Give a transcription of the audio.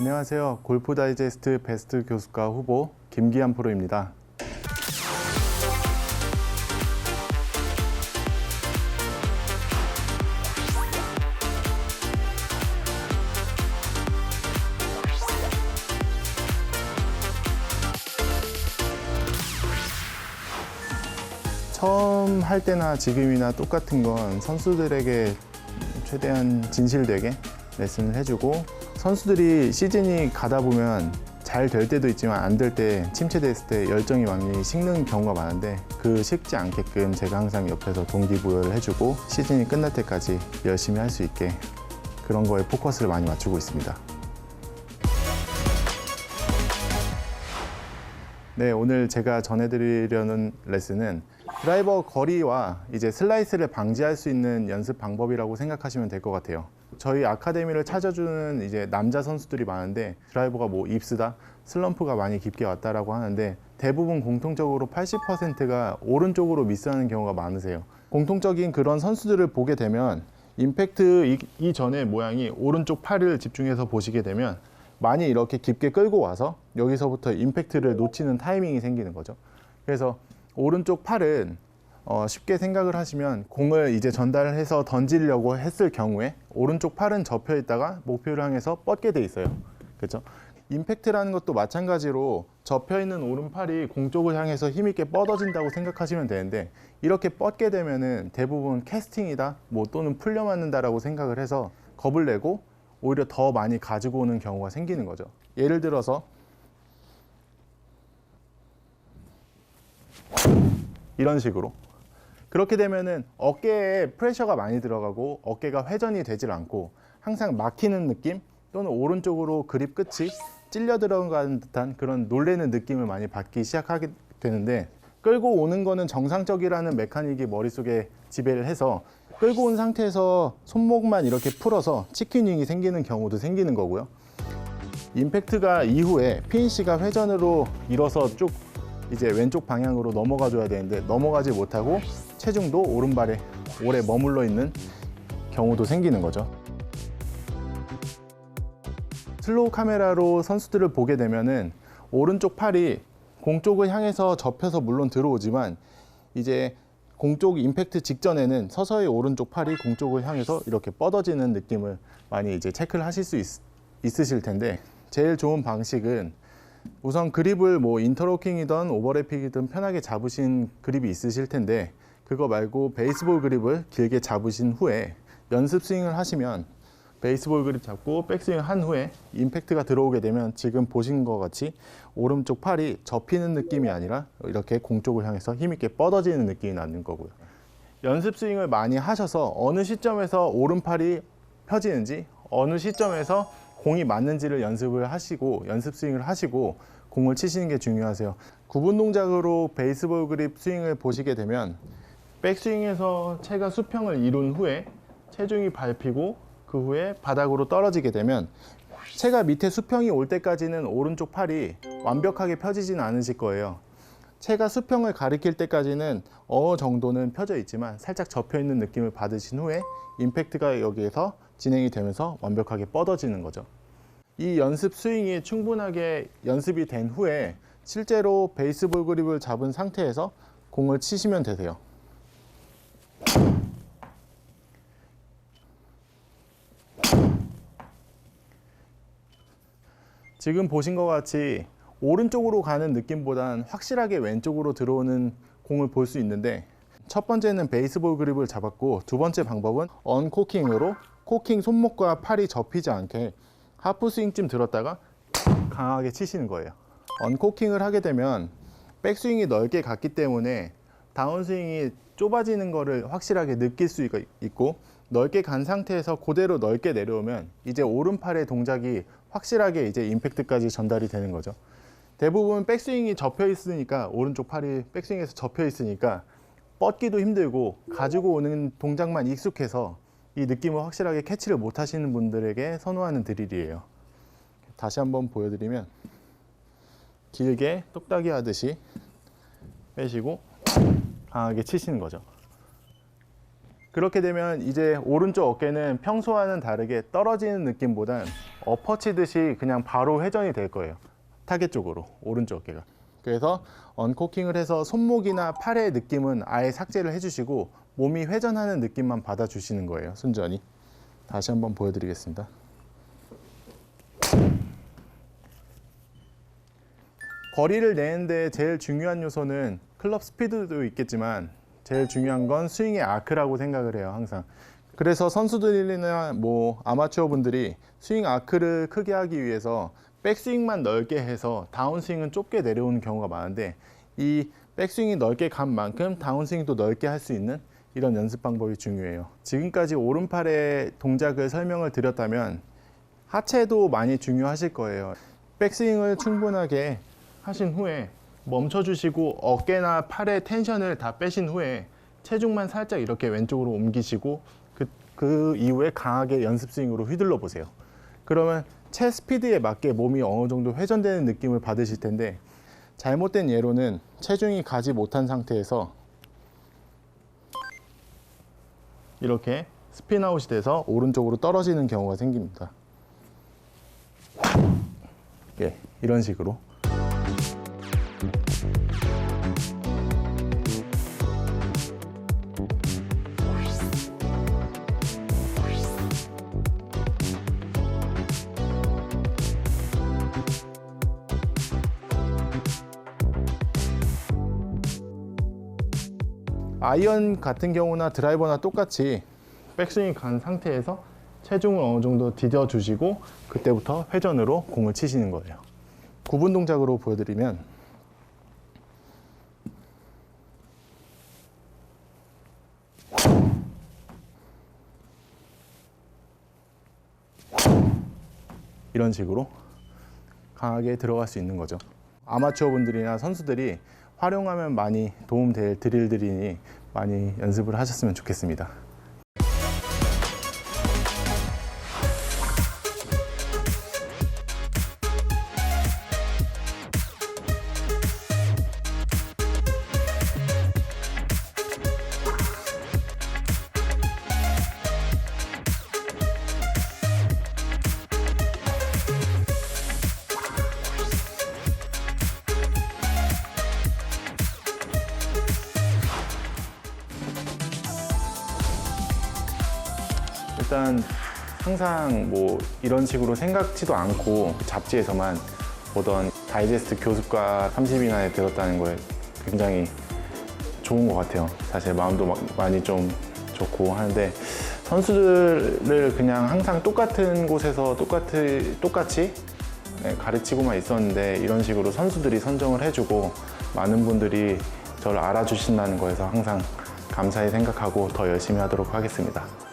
안녕하세요. 골프 다이제스트 베스트 교수과 후보 김기한 프로입니다. 처음 할 때나 지금이나 똑같은 건 선수들에게 최대한 진실되게 레슨을 해주고 선수들이 시즌이 가다 보면 잘 될 때도 있지만 안 될 때 침체됐을 때 열정이 많이 식는 경우가 많은데 그 식지 않게끔 제가 항상 옆에서 동기부여를 해주고 시즌이 끝날 때까지 열심히 할 수 있게 그런 거에 포커스를 많이 맞추고 있습니다. 네, 오늘 제가 전해드리려는 레슨은 드라이버 거리와 이제 슬라이스를 방지할 수 있는 연습 방법이라고 생각하시면 될 것 같아요. 저희 아카데미를 찾아주는 이제 남자 선수들이 많은데 드라이버가 뭐 입스다, 슬럼프가 많이 깊게 왔다라고 하는데 대부분 공통적으로 80%가 오른쪽으로 미스하는 경우가 많으세요. 공통적인 그런 선수들을 보게 되면 임팩트 이- 이전의 모양이 오른쪽 팔을 집중해서 보시게 되면 많이 이렇게 깊게 끌고 와서 여기서부터 임팩트를 놓치는 타이밍이 생기는 거죠. 그래서 오른쪽 팔은 어, 쉽게 생각을 하시면 공을 이제 전달해서 던지려고 했을 경우에 오른쪽 팔은 접혀 있다가 목표를 향해서 뻗게 돼 있어요. 그렇죠? 임팩트라는 것도 마찬가지로 접혀 있는 오른팔이 공 쪽을 향해서 힘있게 뻗어진다고 생각하시면 되는데 이렇게 뻗게 되면은 대부분 캐스팅이다 뭐 또는 풀려 맞는다라고 생각을 해서 겁을 내고 오히려 더 많이 가지고 오는 경우가 생기는 거죠. 예를 들어서 이런 식으로 그렇게 되면은 어깨에 프레셔가 많이 들어가고 어깨가 회전이 되질 않고 항상 막히는 느낌 또는 오른쪽으로 그립 끝이 찔려 들어가는 듯한 그런 놀래는 느낌을 많이 받기 시작하게 되는데 끌고 오는 거는 정상적이라는 메카닉이 머릿속에 지배를 해서 끌고 온 상태에서 손목만 이렇게 풀어서 치킨윙이 생기는 경우도 생기는 거고요. 임팩트가 이후에 피니시가 회전으로 일어서 쭉 이제 왼쪽 방향으로 넘어가 줘야 되는데 넘어가지 못하고 체중도 오른발에 오래 머물러 있는 경우도 생기는 거죠. 슬로우 카메라로 선수들을 보게 되면은 오른쪽 팔이 공 쪽을 향해서 접혀서 물론 들어오지만 이제 공 쪽 임팩트 직전에는 서서히 오른쪽 팔이 공 쪽을 향해서 이렇게 뻗어지는 느낌을 많이 이제 체크를 하실 수 있, 있으실 텐데 제일 좋은 방식은 우선 그립을 뭐 인터로킹이든 오버래픽이든 편하게 잡으신 그립이 있으실 텐데 그거 말고 베이스볼 그립을 길게 잡으신 후에 연습 스윙을 하시면 베이스볼 그립 잡고 백스윙 한 후에 임팩트가 들어오게 되면 지금 보신 것 같이 오른쪽 팔이 접히는 느낌이 아니라 이렇게 공 쪽을 향해서 힘있게 뻗어지는 느낌이 나는 거고요. 연습 스윙을 많이 하셔서 어느 시점에서 오른팔이 펴지는지 어느 시점에서 공이 맞는지를 연습을 하시고 연습 스윙을 하시고 공을 치시는 게 중요하세요. 구분 동작으로 베이스볼 그립 스윙을 보시게 되면 백스윙에서 채가 수평을 이룬 후에 체중이 밟히고 그 후에 바닥으로 떨어지게 되면 채가 밑에 수평이 올 때까지는 오른쪽 팔이 완벽하게 펴지진 않으실 거예요. 채가 수평을 가리킬 때까지는 어느 정도는 펴져 있지만 살짝 접혀 있는 느낌을 받으신 후에 임팩트가 여기에서 진행이 되면서 완벽하게 뻗어지는 거죠. 이 연습 스윙이 충분하게 연습이 된 후에 실제로 베이스볼 그립을 잡은 상태에서 공을 치시면 되세요. 지금 보신 것 같이 오른쪽으로 가는 느낌보단 확실하게 왼쪽으로 들어오는 공을 볼 수 있는데 첫 번째는 베이스볼 그립을 잡았고 두 번째 방법은 언코킹으로 코킹 손목과 팔이 접히지 않게 하프 스윙쯤 들었다가 강하게 치시는 거예요. 언코킹을 하게 되면 백스윙이 넓게 갔기 때문에 다운스윙이 좁아지는 거를 확실하게 느낄 수 있- 있고 넓게 간 상태에서 그대로 넓게 내려오면 이제 오른팔의 동작이 확실하게 이제 임팩트까지 전달이 되는 거죠. 대부분 백스윙이 접혀 있으니까 오른쪽 팔이 백스윙에서 접혀 있으니까 뻗기도 힘들고 가지고 오는 동작만 익숙해서 이 느낌을 확실하게 캐치를 못 하시는 분들에게 선호하는 드릴이에요. 다시 한번 보여드리면 길게 똑딱이 하듯이 빼시고 강하게 치시는 거죠. 그렇게 되면 이제 오른쪽 어깨는 평소와는 다르게 떨어지는 느낌보단 엎어치듯이 그냥 바로 회전이 될 거예요. 타겟 쪽으로 오른쪽 어깨가. 그래서 언코킹을 해서 손목이나 팔의 느낌은 아예 삭제를 해주시고 몸이 회전하는 느낌만 받아주시는 거예요. 순전히. 다시 한번 보여드리겠습니다. 거리를 내는데 제일 중요한 요소는 클럽 스피드도 있겠지만 제일 중요한 건 스윙의 아크라고 생각을 해요 항상. 그래서 선수들이나 뭐 아마추어 분들이 스윙 아크를 크게 하기 위해서 백스윙만 넓게 해서 다운스윙은 좁게 내려오는 경우가 많은데 이 백스윙이 넓게 간 만큼 다운스윙도 넓게 할 수 있는 이런 연습 방법이 중요해요. 지금까지 오른팔의 동작을 설명을 드렸다면 하체도 많이 중요하실 거예요. 백스윙을 충분하게 하신 후에 멈춰주시고 어깨나 팔의 텐션을 다 빼신 후에 체중만 살짝 이렇게 왼쪽으로 옮기시고 그, 그 이후에 강하게 연습 스윙으로 휘둘러 보세요. 그러면 채 스피드에 맞게 몸이 어느 정도 회전되는 느낌을 받으실 텐데 잘못된 예로는 체중이 가지 못한 상태에서 이렇게 스피나웃이 돼서 오른쪽으로 떨어지는 경우가 생깁니다. 예, 이런 식으로. 아이언 같은 경우나 드라이버나 똑같이 백스윙 간 상태에서 체중을 어느 정도 디뎌 주시고 그때부터 회전으로 공을 치시는 거예요. 구분 동작으로 보여드리면 이런 식으로 강하게 들어갈 수 있는 거죠. 아마추어 분들이나 선수들이 활용하면 많이 도움 될 드릴들이니 많이 연습을 하셨으면 좋겠습니다. 일단 항상 뭐 이런 식으로 생각지도 않고 잡지에서만 보던 다이제스트 교습과 30인간에 들었다는 거에 굉장히 좋은 것 같아요. 사실 마음도 막 많이 좀 좋고 하는데 선수들을 그냥 항상 똑같은 곳에서 똑같이, 똑같이 네, 가르치고만 있었는데 이런 식으로 선수들이 선정을 해주고 많은 분들이 저를 알아주신다는 거에서 항상 감사히 생각하고 더 열심히 하도록 하겠습니다.